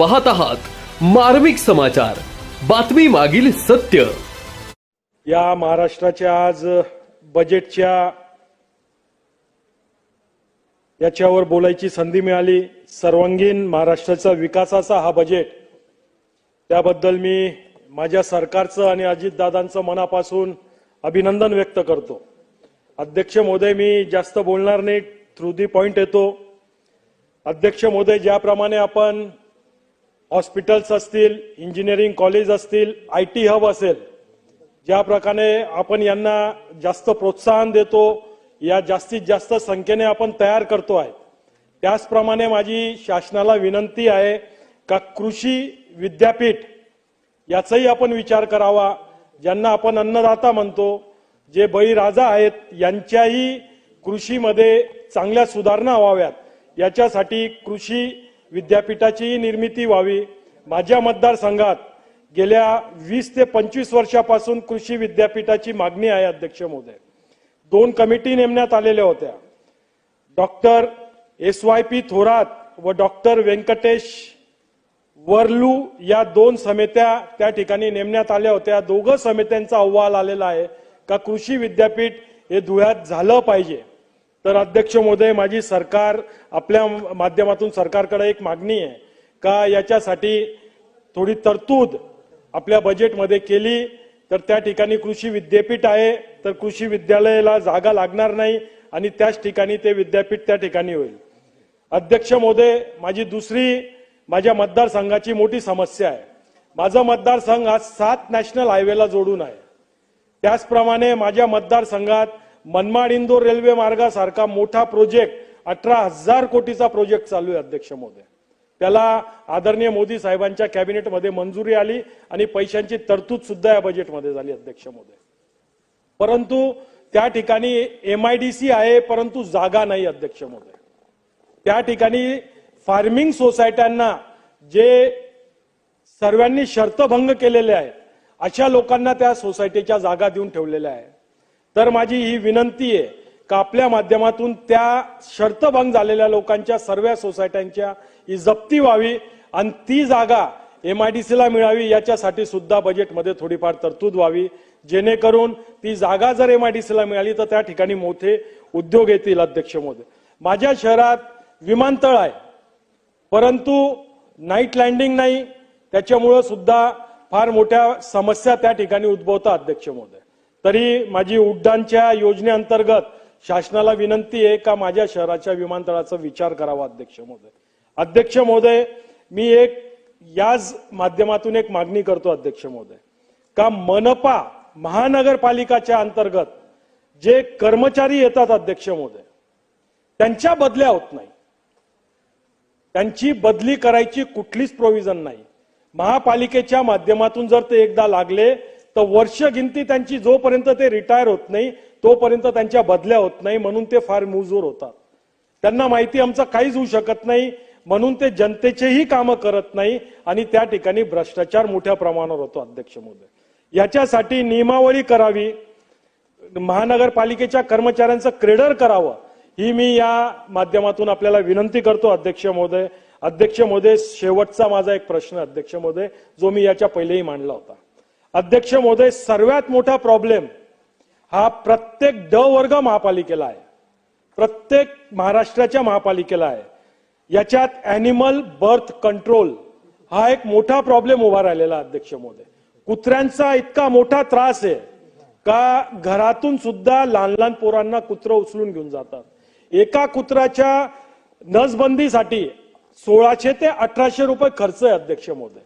पाहत आहात मार्मिक समाचार. बातमी मागील सत्य. या महाराष्ट्राच्या आज बजेटच्या याच्यावर बोलायची संधी मिळाली. सर्वांगीण महाराष्ट्राचा विकासाचा हा बजेट त्याबद्दल मी माझ्या सरकारचं आणि अजितदादांचं मनापासून अभिनंदन व्यक्त करतो. अध्यक्ष महोदय मी जास्त बोलणार नाही. थ्रू दी पॉइंट येतो. अध्यक्ष महोदय ज्याप्रमाणे आपण हॉस्पिटल्स असतील इंजिनिअरिंग कॉलेज असतील आय टी हब असेल ज्या प्रकारे आपण यांना जास्त प्रोत्साहन देतो या जास्तीत जास्त संख्येने आपण तयार करतो आहे. त्याचप्रमाणे माझी शासनाला विनंती आहे का कृषी विद्यापीठ याचाही आपण विचार करावा ज्यांना आपण अन्नदाता म्हणतो जे बळीराजा आहेत यांच्याही कृषीमध्ये चांगल्या सुधारणा व्हाव्यात. याच्यासाठी कृषी विद्यापीठाचीही निर्मिती व्हावी. माझ्या मतदारसंघात गेल्या वीस ते पंचवीस वर्षापासून कृषी विद्यापीठाची मागणी आहे अध्यक्ष महोदय. दोन कमिटी नेमण्यात आलेल्या होत्या. Doctor S Y P Thorat व डॉक्टर व्यंकटेश वरलू या दोन समित्या त्या ठिकाणी नेमण्यात आल्या होत्या. दोघं समित्यांचा अहवाल आलेला आहे का कृषी विद्यापीठ हे धुळ्यात झालं पाहिजे? तर अध्यक्ष महोदय माझी सरकार आपल्या माध्यमातून सरकारकडे एक मागणी आहे का याच्यासाठी थोडी तरतूद आपल्या बजेटमध्ये केली तर त्या ठिकाणी कृषी विद्यापीठ आहे तर कृषी विद्यालयाला जागा लागणार नाही आणि त्याच ठिकाणी ते विद्यापीठ त्या ठिकाणी होईल. अध्यक्ष महोदय माझी दुसरी माझ्या मतदारसंघाची मोठी समस्या आहे. माझा मतदारसंघ आज सात नॅशनल हायवेला जोडून आहे. त्याचप्रमाणे माझ्या मतदारसंघात मनमाड इंदोर रेल्वे मार्गासारखा मोठा प्रोजेक्ट अठरा हजार कोटीचा प्रोजेक्ट चालू आहे अध्यक्ष महोदय. त्याला आदरणीय मोदी साहेबांच्या कॅबिनेटमध्ये मंजुरी आली आणि पैशांची तरतूद सुद्धा या बजेटमध्ये झाली अध्यक्ष महोदय. परंतु त्या ठिकाणी एमआयडीसी आहे परंतु जागा नाही अध्यक्ष महोदय. त्या ठिकाणी फार्मिंग सोसायट्यांना जे सर्वांनी शर्तभंग केलेले आहेत अशा लोकांना त्या सोसायटीच्या जागा देऊन ठेवलेल्या आहे तर माझी ही विनंती आहे का आपल्या माध्यमातून त्या शर्तभंग झालेल्या लोकांच्या सर्व सोसायट्यांच्या ही जप्ती व्हावी आणि ती जागा एमआयडीसीला मिळावी याच्यासाठी सुद्धा बजेटमध्ये थोडीफार तरतूद व्हावी. जेणेकरून ती जागा जर एमआयडीसीला मिळाली तर त्या ठिकाणी मोठे उद्योग येतील अध्यक्ष मोदी. माझ्या शहरात विमानतळ आहे. परंतु नाईट लँडिंग नाही. त्याच्यामुळं सुद्धा फार मोठ्या समस्या त्या ठिकाणी उद्भवतात अध्यक्ष महोदय तरी माझी उड्डाणच्या योजनेअंतर्गत शासनाला विनंती आहे का माझ्या शहराच्या विमानतळाचा विचार करावा अध्यक्ष महोदय? अध्यक्ष महोदय मी एक याच माध्यमातून एक मागणी करतो अध्यक्ष महोदय का मनपा महानगरपालिकाच्या अंतर्गत जे कर्मचारी येतात अध्यक्ष महोदय त्यांच्या बदल्या होत नाही. त्यांची बदली करायची कुठलीच प्रोव्हिजन नाही. महापालिकेच्या माध्यमातून जर ते एकदा लागले तर वर्ष गिनती त्यांची जोपर्यंत ते रिटायर होत नाही तोपर्यंत त्यांच्या बदल्या होत नाही म्हणून ते फार मुजोर होतात. त्यांना माहिती आमचं काहीच होऊ शकत नाही म्हणून ते जनतेचेही कामं करत नाही आणि त्या ठिकाणी भ्रष्टाचार मोठ्या प्रमाणावर होतो अध्यक्ष महोदय. याच्यासाठी नियमावली करावी महानगरपालिकेच्या कर्मचाऱ्यांचं क्रेडर करावं ही मी या माध्यमातून आपल्याला विनंती करतो अध्यक्ष महोदय. अध्यक्ष महोदय शेवटचा माझा एक प्रश्न अध्यक्ष महोदय जो मी याच्या पहिलेही मांडला होता. अध्यक्ष महोदय सर्वात मोठा प्रॉब्लेम हा प्रत्येक ड वर्ग महापालिकेला आहे. प्रत्येक महाराष्ट्राच्या महापालिकेला आहे. याच्यात ॲनिमल बर्थ कंट्रोल हा एक मोठा प्रॉब्लेम उभा राहिलेला अध्यक्ष महोदय. कुत्र्यांचा इतका मोठा त्रास आहे का घरातून सुद्धा लहान लहान पोरांना कुत्र उचलून घेऊन जातात. एका कुत्र्याच्या नसबंदीसाठी सोळाशे ते अठराशे रुपये खर्च आहे अध्यक्ष महोदय.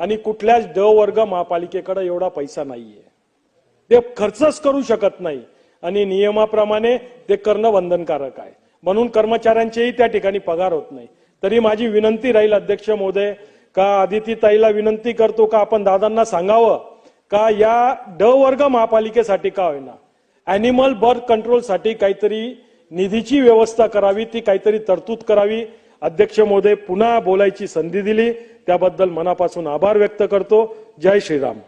आणि कुठल्याच ड वर्ग महापालिकेकडे एवढा पैसा नाहीये. ते खर्चच करू शकत नाही. आणि नियमाप्रमाणे ते करणं बंधनकारक आहे. म्हणून कर्मचाऱ्यांचेही त्या ठिकाणी पगार होत नाही. तरी माझी विनंती राहील अध्यक्ष महोदय का आदिती ताईला विनंती करतो का आपण दादांना सांगावं? का या ड वर्ग महापालिकेसाठी का होईना? ॲनिमल बर्थ कंट्रोलसाठी काहीतरी निधीची व्यवस्था करावी ती काहीतरी तरतूद करावी अध्यक्ष महोदय पुन्हा बोलायची संधी दिली. त्याबद्दल मनापासून आभार व्यक्त करतो. जय श्रीराम.